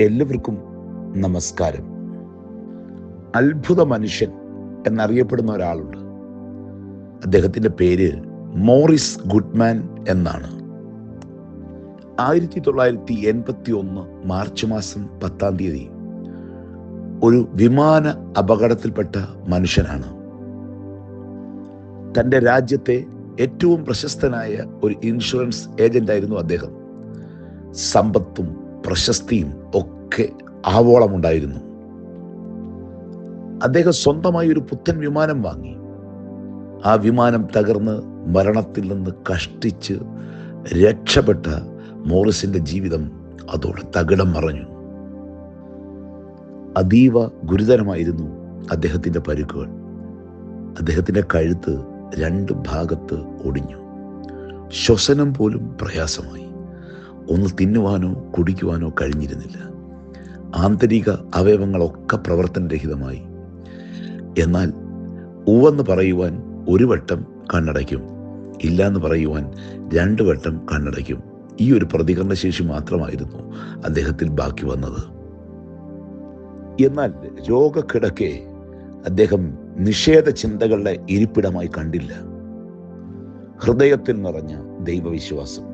എല്ലാവർക്കും നമസ്കാരം. അത്ഭുത മനുഷ്യൻ എന്നറിയപ്പെടുന്ന ഒരാളുണ്ട്. അദ്ദേഹത്തിന്റെ പേര് മോറിസ് ഗുഡ്മാൻ എന്നാണ്. ആയിരത്തി തൊള്ളായിരത്തി എൺപത്തി ഒന്ന് മാർച്ച് മാസം പത്താം തീയതി ഒരു വിമാന അപകടത്തിൽപ്പെട്ട മനുഷ്യനാണ്. തന്റെ രാജ്യത്തെ ഏറ്റവും പ്രശസ്തനായ ഒരു ഇൻഷുറൻസ് ഏജന്റായിരുന്നു അദ്ദേഹം. സമ്പത്തും പ്രശസ്തിയും ഒക്കെ ആവോളമുണ്ടായിരുന്നു. അദ്ദേഹം സ്വന്തമായി ഒരു പുത്തൻ വിമാനം വാങ്ങി. ആ വിമാനം തകർന്ന് മരണത്തിൽ നിന്ന് കഷ്ടിച്ച് രക്ഷപ്പെട്ട മോറിസിന്റെ ജീവിതം അതോടെ തകിടം മറഞ്ഞു. അതീവ ഗുരുതരമായിരുന്നു അദ്ദേഹത്തിന്റെ പരുക്കുകൾ. അദ്ദേഹത്തിന്റെ കഴുത്ത് രണ്ട് ഭാഗത്ത് ഒടിഞ്ഞു. ശ്വസനം പോലും പ്രയാസമായി. ഒന്ന് തിന്നുവാനോ കുടിക്കുവാനോ കഴിഞ്ഞിരുന്നില്ല. ആന്തരിക അവയവങ്ങളൊക്കെ പ്രവർത്തനരഹിതമായി. എന്നാൽ ഉവെന്ന് പറയുവാൻ ഒരു വട്ടം കണ്ണടയ്ക്കും. ഇല്ല എന്ന് പറയുവാൻ രണ്ട് വട്ടം കണ്ണടയ്ക്കും. ഈ ഒരു പ്രതികരണശേഷി മാത്രമായിരുന്നു അദ്ദേഹത്തിൽ ബാക്കി വന്നത്. എന്നാൽ രോഗക്കിടക്കെ അദ്ദേഹം നിഷേധ ചിന്തകളുടെ ഇരിപ്പിടമായി കണ്ടില്ല. ഹൃദയത്തിൽ നിറഞ്ഞ ദൈവവിശ്വാസം.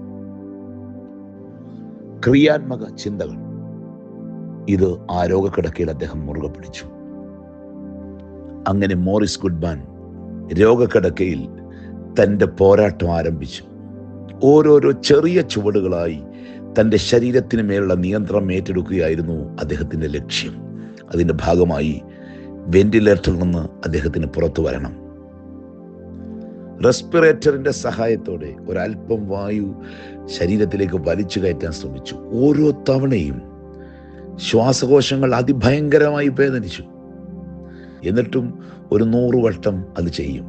ക്രിയാത്മക ചിന്തകൾ. ഇത് ആ രോഗക്കിടക്കയിൽ അദ്ദേഹം മുറുകെ പിടിച്ചു. അങ്ങനെ മോറിസ് ഗുഡ്മാൻ രോഗക്കിടക്കയിൽ തന്റെ പോരാട്ടം ആരംഭിച്ചു. ഓരോരോ ചെറിയ ചുവടുകളായി തന്റെ ശരീരത്തിന് മേലുള്ള നിയന്ത്രണം ഏറ്റെടുക്കുകയായിരുന്നു അദ്ദേഹത്തിന്റെ ലക്ഷ്യം. അതിന്റെ ഭാഗമായി വെന്റിലേറ്ററിൽ നിന്ന് അദ്ദേഹത്തിന് പുറത്തു വരണം. റെസ്പിറേറ്ററിന്റെ സഹായത്തോടെ ഒരല്പം വായു ശരീരത്തിലേക്ക് വലിച്ചു കയറ്റാൻ ശ്രമിച്ചു. ഓരോ തവണയും ശ്വാസകോശങ്ങൾ അതിഭയങ്കരമായി വേദനിച്ചു. എന്നിട്ടും ഒരു നൂറ് വട്ടം അത് ചെയ്യും.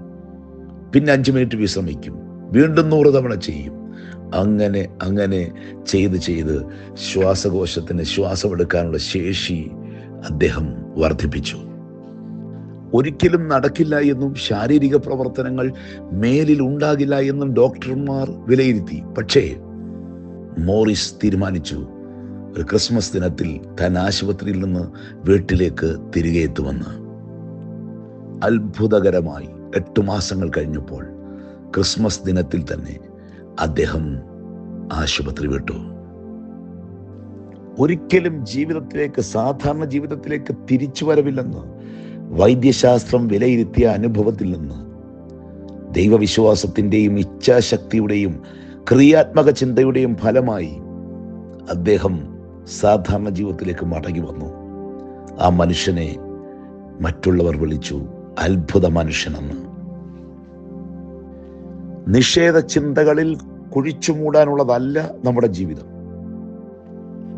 പിന്നെ അഞ്ച് മിനിറ്റ് വിശ്രമിക്കും. വീണ്ടും നൂറ് തവണ ചെയ്യും. അങ്ങനെ അങ്ങനെ ചെയ്ത് ചെയ്ത് ശ്വാസകോശത്തിന് ശ്വാസമെടുക്കാനുള്ള ശേഷി അദ്ദേഹം വർദ്ധിപ്പിച്ചു. ഒരിക്കലും നടക്കില്ല എന്നും ശാരീരിക പ്രവർത്തനങ്ങൾ മേലിൽ ഉണ്ടാകില്ല എന്നും ഡോക്ടർമാർ വിലയിരുത്തി. പക്ഷേ മോറിസ് തീരുമാനിച്ചു ഒരു ക്രിസ്മസ് ദിനത്തിൽ താൻ ആശുപത്രിയിൽ നിന്ന് വീട്ടിലേക്ക് തിരികെ എത്തുമെന്ന്. അത്ഭുതകരമായി എട്ട് മാസങ്ങൾ കഴിഞ്ഞപ്പോൾ ക്രിസ്മസ് ദിനത്തിൽ തന്നെ അദ്ദേഹം ആശുപത്രി വിട്ടു. ഒരിക്കലും ജീവിതത്തിലേക്ക് സാധാരണ ജീവിതത്തിലേക്ക് തിരിച്ചു വരവില്ലെന്ന് വൈദ്യശാസ്ത്രം വിലയിരുത്തിയ അനുഭവത്തിൽ നിന്ന് ദൈവവിശ്വാസത്തിന്റെയും ഇച്ഛാശക്തിയുടെയും ക്രിയാത്മക ചിന്തയുടെയും ഫലമായി അദ്ദേഹം സാധാരണ ജീവിതത്തിലേക്ക് മടങ്ങി വന്നു. ആ മനുഷ്യനെ മറ്റുള്ളവർ വിളിച്ചു അത്ഭുത മനുഷ്യനെന്ന്. നിഷേധ ചിന്തകളിൽ കുഴിച്ചു മൂടാനുള്ളതല്ല നമ്മുടെ ജീവിതം.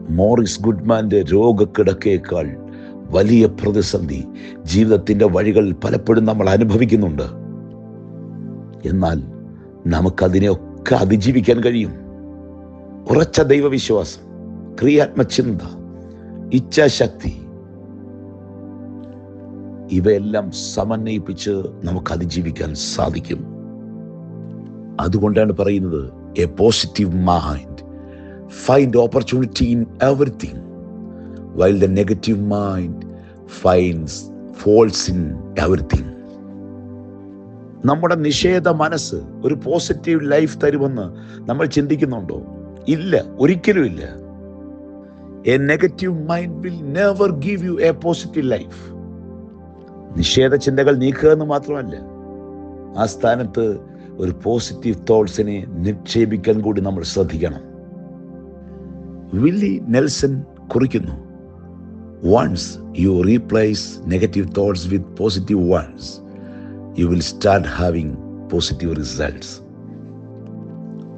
മോറിസ് ഗുഡ്മാന്റെ രോഗക്കിടക്കേക്കാൾ വലിയ പ്രതിസന്ധി ജീവിതത്തിന്റെ വഴികൾ പലപ്പോഴും നമ്മൾ അനുഭവിക്കുന്നുണ്ട്. എന്നാൽ നമുക്കതിനെയൊക്കെ അതിജീവിക്കാൻ കഴിയും. ഉറച്ച ദൈവവിശ്വാസം ക്രിയാത്മചിന്ത ഇച്ഛാശക്തി ഇവയെല്ലാം സമന്വയിപ്പിച്ച് നമുക്ക് അതിജീവിക്കാൻ സാധിക്കും. അതുകൊണ്ടാണ് പറയുന്നത് a positive mind find opportunity in everything while the negative mind finds faults in everything നമ്മുടെ നിഷേധ മനസ്സ് ഒരു പോസിറ്റീവ് ലൈഫ് തരുമെന്ന് നമ്മൾ ചിന്തിക്കുന്നുണ്ടോ? ഇല്ല ഒരിക്കലും ഇല്ല. A negative mind will never give you a positive life നിഷേധ ചിന്തകൾ നീക്കുക എന്ന് മാത്രമല്ല ആ സ്ഥാനത്ത് ഒരു പോസിറ്റീവ് തോട്ട്സിനെ നിക്ഷേപിക്കാൻ കൂടി നമ്മൾ ശ്രദ്ധിക്കണം. വില്ലി നെൽസൺ കുറിക്കുന്നു. Once you replace negative thoughts with positive ones, you will start having positive results.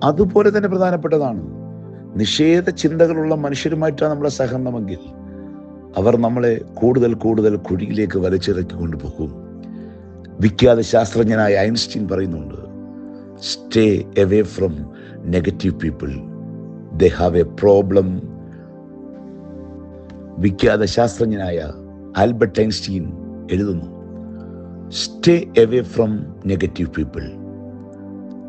അതുപോലെ തന്നെ പ്രധാനപ്പെട്ടതാണ്. നിഷേധ ചിന്തകളുള്ള മനുഷ്യരുമായിട്ടാണ് നമ്മുടെ സഹകരണമെങ്കിൽ അവർ നമ്മളെ കൂടുതൽ കൂടുതൽ കുഴിയിലേക്ക് വലിച്ചിറക്കി കൊണ്ടുപോകും വിഖ്യാത ശാസ്ത്രജ്ഞനായ ഐൻസ്റ്റീൻ പറയുന്നുണ്ട് stay away from negative people they have a problem വിഖ്യാത ശാസ്ത്രജ്ഞനായ ആൽബർട്ട് ഐൻസ്റ്റീൻ എഴുതുന്നു stay away from negative people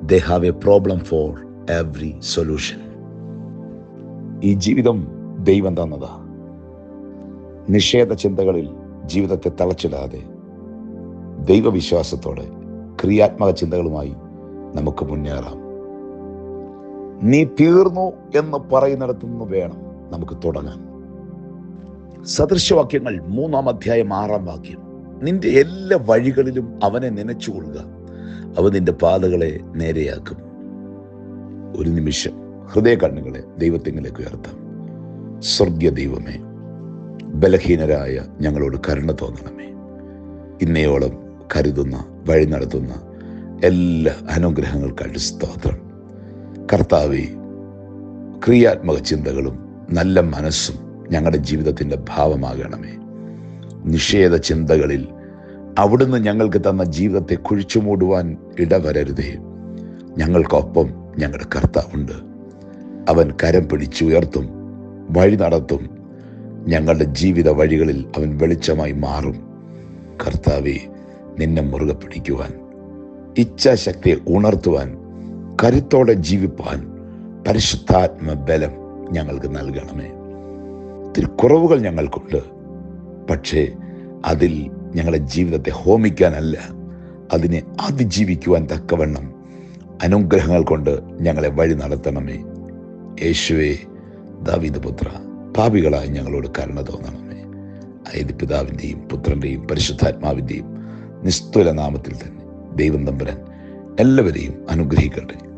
they have a problem for every solution ഈ ജീവിതം ദൈവം തന്നതാ. നിഷേധ ചിന്തകളിൽ ജീവിതത്തെ തളച്ചിടാതെ ദൈവവിശ്വാസത്തോടെ ക്രിയാത്മക ചിന്തകളുമായി നമുക്ക് മുന്നേറാം. നീ തീർന്നു എന്ന് പറയുന്നിടത്തു നിന്ന് വേണം നമുക്ക് തുടങ്ങാൻ. സദൃശവാക്യങ്ങൾ മൂന്നാം അധ്യായം ആറാം വാക്യം. നിന്റെ എല്ലാ വഴികളിലും അവനെ നനച്ചുകൊള്ളുക. അവൻ നിന്റെ പാതകളെ നേരെയാക്കും. ഒരു നിമിഷം. ഹൃദയ കണ്ണുകളെ ദൈവത്തിങ്കിലേക്ക് ഉയർത്താം. സ്വർഗീയ ദൈവമേ ബലഹീനരായ ഞങ്ങളോട് കരുണ തോന്നണമേ. ഇന്നയോളം കരുതുന്ന വഴി നടത്തുന്ന എല്ലാ അനുഗ്രഹങ്ങൾക്കായിട്ട് സ്തോത്രം. കർത്താവെ ക്രിയാത്മക ചിന്തകളും നല്ല മനസ്സും ഞങ്ങളുടെ ജീവിതത്തിന്റെ ഭാവമാകണമേ. നിഷേധ ചിന്തകളിൽ അവിടുന്ന് ഞങ്ങൾക്ക് തന്ന ജീവിതത്തെ കുഴിച്ചു മൂടുവാൻ ഇടവരരുതേ. ഞങ്ങൾക്കൊപ്പം ഞങ്ങളുടെ കർത്താവുണ്ട് അവൻ കരം പിടിച്ചുയർത്തും വഴി നടത്തും. ഞങ്ങളുടെ ജീവിത വഴികളിൽ അവൻ വെളിച്ചമായി മാറും. കർത്താവെ നിന്നെ മുറുകെ പിടിക്കുവാൻ ഇച്ഛാശക്തിയെ ഉണർത്തുവാൻ കരുത്തോടെ ജീവിപ്പാൻ പരിശുദ്ധാത്മ ബലം ഞങ്ങൾക്ക് നൽകണമേ. ഒത്തിരി കുറവുകൾ ഞങ്ങൾക്കുണ്ട്. പക്ഷേ അതിൽ ഞങ്ങളുടെ ജീവിതത്തെ ഹോമിക്കാനല്ല അതിനെ അതിജീവിക്കുവാൻ തക്കവണ്ണം അനുഗ്രഹങ്ങൾ കൊണ്ട് ഞങ്ങളെ വഴി നടത്തണമേ. യേശുവേ ദാവീദ് പുത്ര പാപികളായി ഞങ്ങളോട് കരുണ തോന്നണമേ. അയത് പിതാവിന്റെയും പുത്രന്റെയും പരിശുദ്ധാത്മാവിന്റെയും നിസ്തുല നാമത്തിൽ തന്നെ ദൈവം തമ്പുരാൻ എല്ലാവരെയും അനുഗ്രഹിക്കട്ടെ.